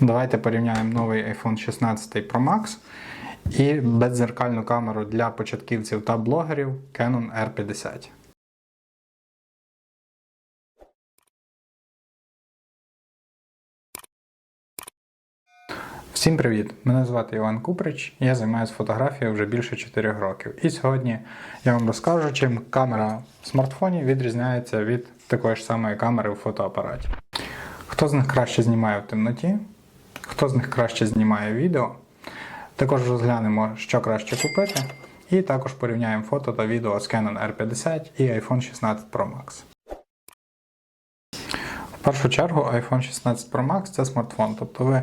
Давайте порівняємо новий iPhone 16 Pro Max і беззеркальну камеру для початківців та блогерів Canon R50. Всім привіт! Мене звати Іван Куприч, я займаюся фотографією вже більше 4 років. І сьогодні я вам розкажу, чим камера в смартфоні відрізняється від такої ж самої камери у фотоапараті. Хто з них краще знімає в темноті, хто з них краще знімає відео. Також розглянемо, що краще купити, і також порівняємо фото та відео з Canon R50 і iPhone 16 Pro Max. В першу чергу iPhone 16 Pro Max це смартфон, тобто ви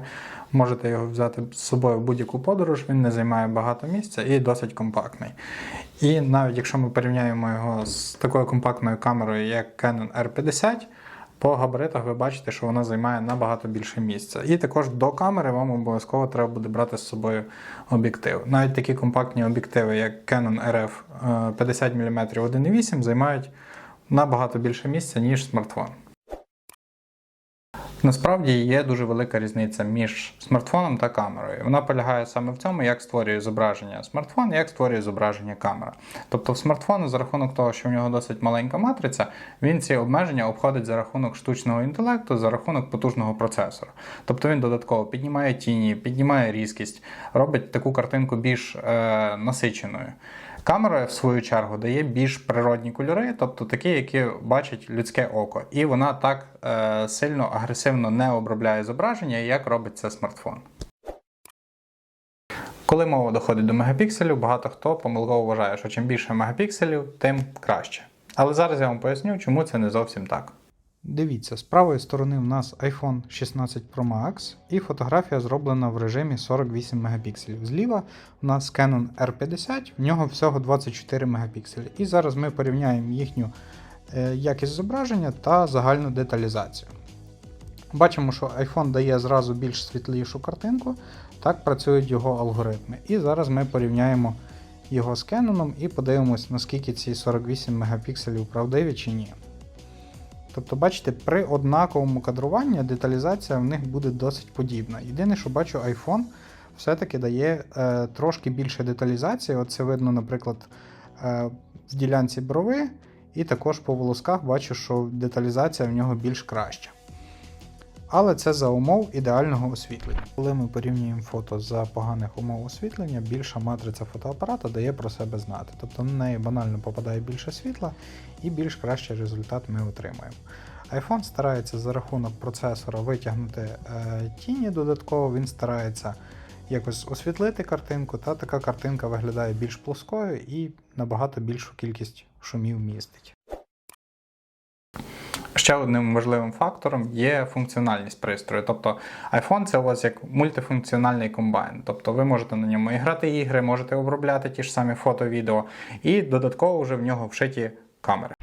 можете його взяти з собою в будь-яку подорож, він не займає багато місця і досить компактний. І навіть якщо ми порівняємо його з такою компактною камерою, як Canon R50, по габаритах ви бачите, що вона займає набагато більше місця. І також до камери вам обов'язково треба буде брати з собою об'єктив. Навіть такі компактні об'єктиви, як Canon RF е, 50 мм 1.8, займають набагато більше місця, ніж смартфон. Насправді є дуже велика різниця між смартфоном та камерою. Вона полягає саме в цьому, як створює зображення смартфон як створює зображення камера. Тобто в смартфону, за рахунок того, що в нього досить маленька матриця, він ці обмеження обходить за рахунок штучного інтелекту, за рахунок потужного процесора. Тобто він додатково піднімає тіні, піднімає різкість, робить таку картинку більш е, насиченою. Камера, в свою чергу, дає більш природні кольори, тобто такі, які бачить людське око. І вона так е, сильно агресивно не обробляє зображення, як робить це смартфон. Коли мова доходить до мегапікселів, багато хто помилково вважає, що чим більше мегапікселів, тим краще. Але зараз я вам поясню, чому це не зовсім так. Дивіться, з правої сторони в нас iPhone 16 Pro Max і фотографія зроблена в режимі 48 мегапікселів. Зліва у нас Canon R50, в нього всього 24 мегапікселі. І зараз ми порівняємо їхню е, якість зображення та загальну деталізацію. Бачимо, що iPhone дає зразу більш світлішу картинку, так працюють його алгоритми. І зараз ми порівняємо його з Canon і подивимось, наскільки ці 48 мегапікселів правдиві чи ні. Тобто, бачите, при однаковому кадруванні деталізація в них буде досить подібна. Єдине, що бачу, iPhone все-таки дає е, трошки більше деталізації. От це видно, наприклад, е, в ділянці брови, і також по волосках бачу, що деталізація в нього більш краща. Але це за умов ідеального освітлення. Коли ми порівнюємо фото за поганих умов освітлення, більша матриця фотоапарата дає про себе знати. Тобто на неї банально попадає більше світла і більш кращий результат ми отримаємо. iPhone старається за рахунок процесора витягнути е, тіні додатково, він старається якось освітлити картинку, та така картинка виглядає більш плоскою і набагато більшу кількість шумів містить. Ще одним важливим фактором є функціональність пристрою. Тобто iPhone це у вас як мультифункціональний комбайн. Тобто ви можете на ньому і грати ігри, можете обробляти ті ж самі фото, відео, і додатково вже в нього вшиті камери.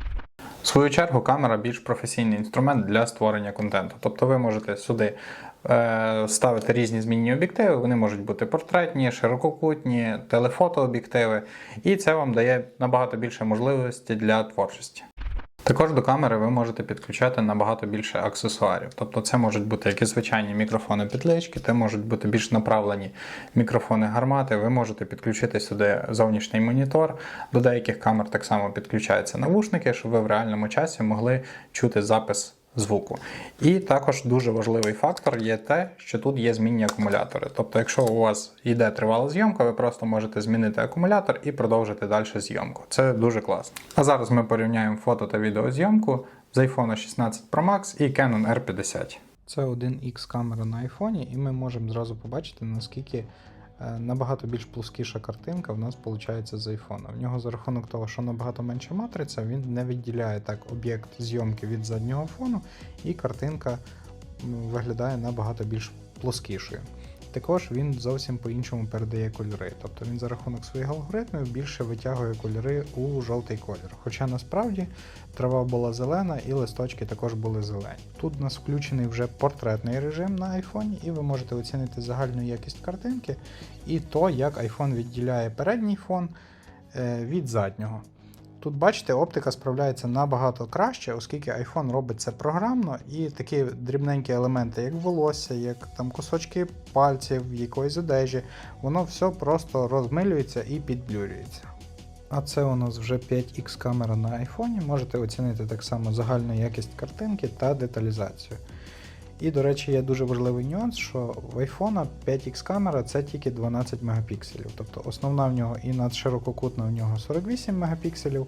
В свою чергу, камера більш професійний інструмент для створення контенту. Тобто ви можете сюди е, ставити різні змінні об'єктиви, вони можуть бути портретні, ширококутні, телефотооб'єктиви, і це вам дає набагато більше можливостей для творчості. Також до камери ви можете підключати набагато більше аксесуарів. Тобто це можуть бути як і звичайні мікрофони підлички, це можуть бути більш направлені мікрофони гармати. Ви можете підключити сюди зовнішній монітор. До деяких камер так само підключаються навушники, щоб ви в реальному часі могли чути запис звуку. І також дуже важливий фактор є те, що тут є змінні акумулятори. Тобто, якщо у вас йде тривала зйомка, ви просто можете змінити акумулятор і продовжити далі зйомку. Це дуже класно. А зараз ми порівняємо фото та відеозйомку з iPhone 16 Pro Max і Canon R50. Це 1X камера на iPhone, і ми можемо зразу побачити, наскільки набагато більш плоскіша картинка в нас виходить з iPhone. В нього за рахунок того, що набагато менша матриця, він не відділяє так об'єкт зйомки від заднього фону, і картинка виглядає набагато більш плоскішою. Також він зовсім по-іншому передає кольори. Тобто він за рахунок своїх алгоритмів більше витягує кольори у жовтий колір. Хоча насправді трава була зелена і листочки також були зелені. Тут у нас включений вже портретний режим на айфоні, і ви можете оцінити загальну якість картинки і то, як iPhone відділяє передній фон е, від заднього. Тут, бачите, оптика справляється набагато краще, оскільки iPhone робить це програмно, і такі дрібненькі елементи, як волосся, як там кусочки пальців, якоїсь одежі, воно все просто розмилюється і підблюрюється. А це у нас вже 5X камера на iPhone. Можете оцінити так само загальну якість картинки та деталізацію. І, до речі, є дуже важливий нюанс, що в iPhone 5X камера це тільки 12 мегапікселів. Тобто основна в нього і надширококутна в нього 48 мегапікселів,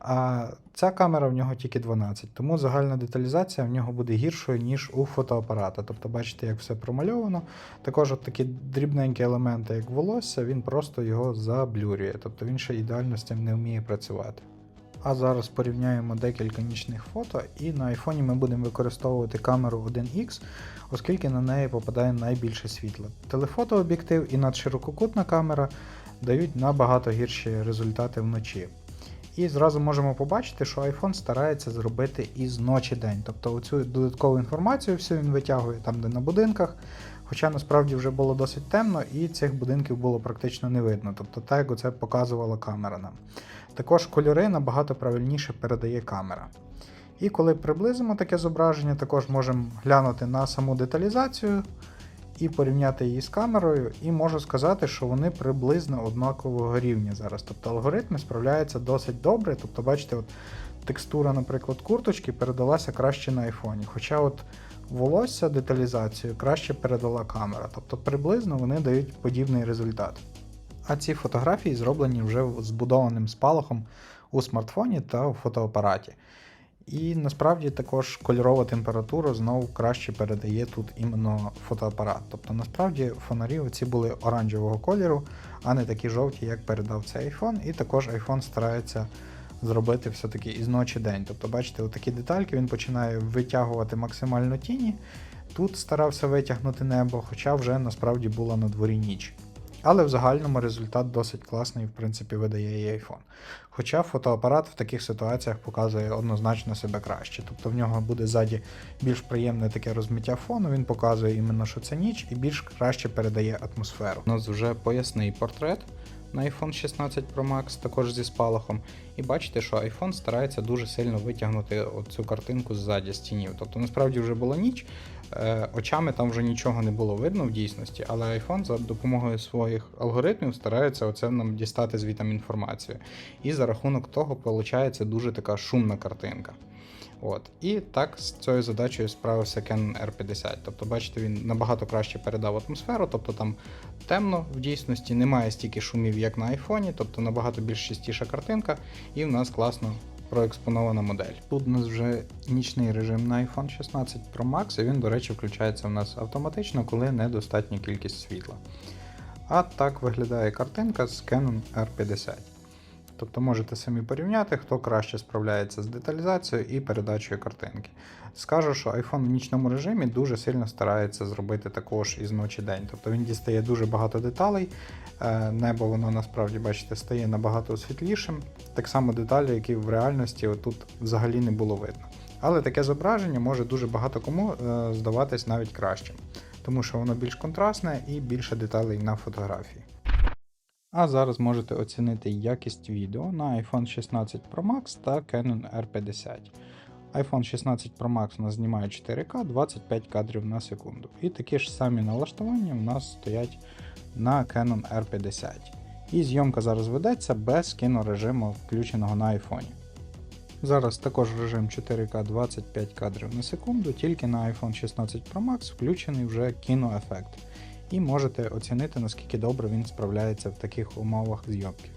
а ця камера в нього тільки 12. Тому загальна деталізація в нього буде гіршою, ніж у фотоапарата. Тобто, бачите, як все промальовано. Також от такі дрібненькі елементи, як волосся, він просто його заблюрює. Тобто він ще ідеально з цим не вміє працювати. А зараз порівняємо декілька нічних фото, і на айфоні ми будемо використовувати камеру 1X, оскільки на неї попадає найбільше світла. Телефотооб'єктив і надширококутна камера дають набагато гірші результати вночі. І зразу можемо побачити, що iPhone старається зробити із ночі день. Тобто оцю додаткову інформацію всю він витягує там, де на будинках. Хоча насправді вже було досить темно і цих будинків було практично не видно. Тобто так, як оце показувала камера нам. Також кольори набагато правильніше передає камера. І коли приблизимо таке зображення, також можемо глянути на саму деталізацію і порівняти її з камерою, і можу сказати, що вони приблизно однакового рівня зараз. Тобто алгоритми справляються досить добре. Тобто, бачите, от текстура, наприклад, курточки передалася краще на айфоні. Хоча от волосся деталізацію краще передала камера. Тобто приблизно вони дають подібний результат. А ці фотографії зроблені вже збудованим спалахом у смартфоні та у фотоапараті. І насправді також кольорова температура знову краще передає тут іменно фотоапарат. Тобто насправді фонарі оці були оранжевого кольору, а не такі жовті, як передав цей iPhone. І також iPhone старається зробити все-таки із ночі день. Тобто, бачите, такі детальки він починає витягувати максимально тіні. Тут старався витягнути небо, хоча вже насправді була на дворі ніч. Але в загальному результат досить класний, в принципі, видає і iPhone. Хоча фотоапарат в таких ситуаціях показує однозначно себе краще. Тобто в нього буде ззаді більш приємне таке розмиття фону, він показує іменно, що це ніч, і більш краще передає атмосферу. У нас вже поясний портрет на iPhone 16 Pro Max, також зі спалахом. І бачите, що iPhone старається дуже сильно витягнути цю картинку ззаді з тінів. Тобто насправді вже була ніч, е, очами там вже нічого не було видно в дійсності, але iPhone за допомогою своїх алгоритмів старається оце нам дістати звітам інформацію. І за рахунок того виходить дуже така шумна картинка. От. І так з цією задачею справився Canon R50. Тобто, бачите, він набагато краще передав атмосферу, тобто там темно в дійсності, немає стільки шумів, як на айфоні, тобто набагато більш чистіша картинка, і в нас класно проекспонована модель. Тут у нас вже нічний режим на iPhone 16 Pro Max, і він, до речі, включається у нас автоматично, коли недостатня кількість світла. А так виглядає картинка з Canon R50. Тобто можете самі порівняти, хто краще справляється з деталізацією і передачею картинки. Скажу, що iPhone в нічному режимі дуже сильно старається зробити також із ночі день. Тобто він дістає дуже багато деталей. Е, небо воно насправді, бачите, стає набагато світлішим. Так само деталі, які в реальності тут взагалі не було видно. Але таке зображення може дуже багато кому е, здаватись навіть кращим, тому що воно більш контрастне і більше деталей на фотографії. А зараз можете оцінити якість відео на iPhone 16 Pro Max та Canon R50. iPhone 16 Pro Max у нас знімає 4К 25 кадрів на секунду. І такі ж самі налаштування у нас стоять на Canon R50. І зйомка зараз ведеться без кінорежиму, включеного на iPhone. Зараз також режим 4К 25 кадрів на секунду, тільки на iPhone 16 Pro Max включений вже кіноефект і можете оцінити, наскільки добре він справляється в таких умовах зйомки.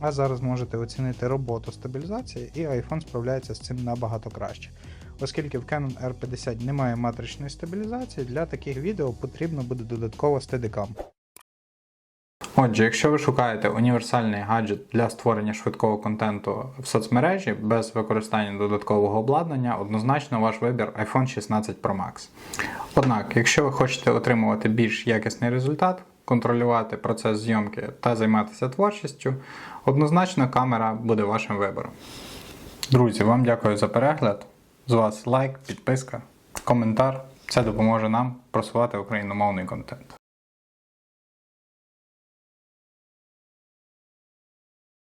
А зараз можете оцінити роботу стабілізації, і iPhone справляється з цим набагато краще. Оскільки в Canon R50 немає матричної стабілізації, для таких відео потрібно буде додатково Steadicam. Отже, якщо ви шукаєте універсальний гаджет для створення швидкого контенту в соцмережі без використання додаткового обладнання, однозначно ваш вибір iPhone 16 Pro Max. Однак, якщо ви хочете отримувати більш якісний результат, контролювати процес зйомки та займатися творчістю, однозначно камера буде вашим вибором. Друзі, вам дякую за перегляд. З вас лайк, підписка, коментар. Це допоможе нам просувати україномовний контент.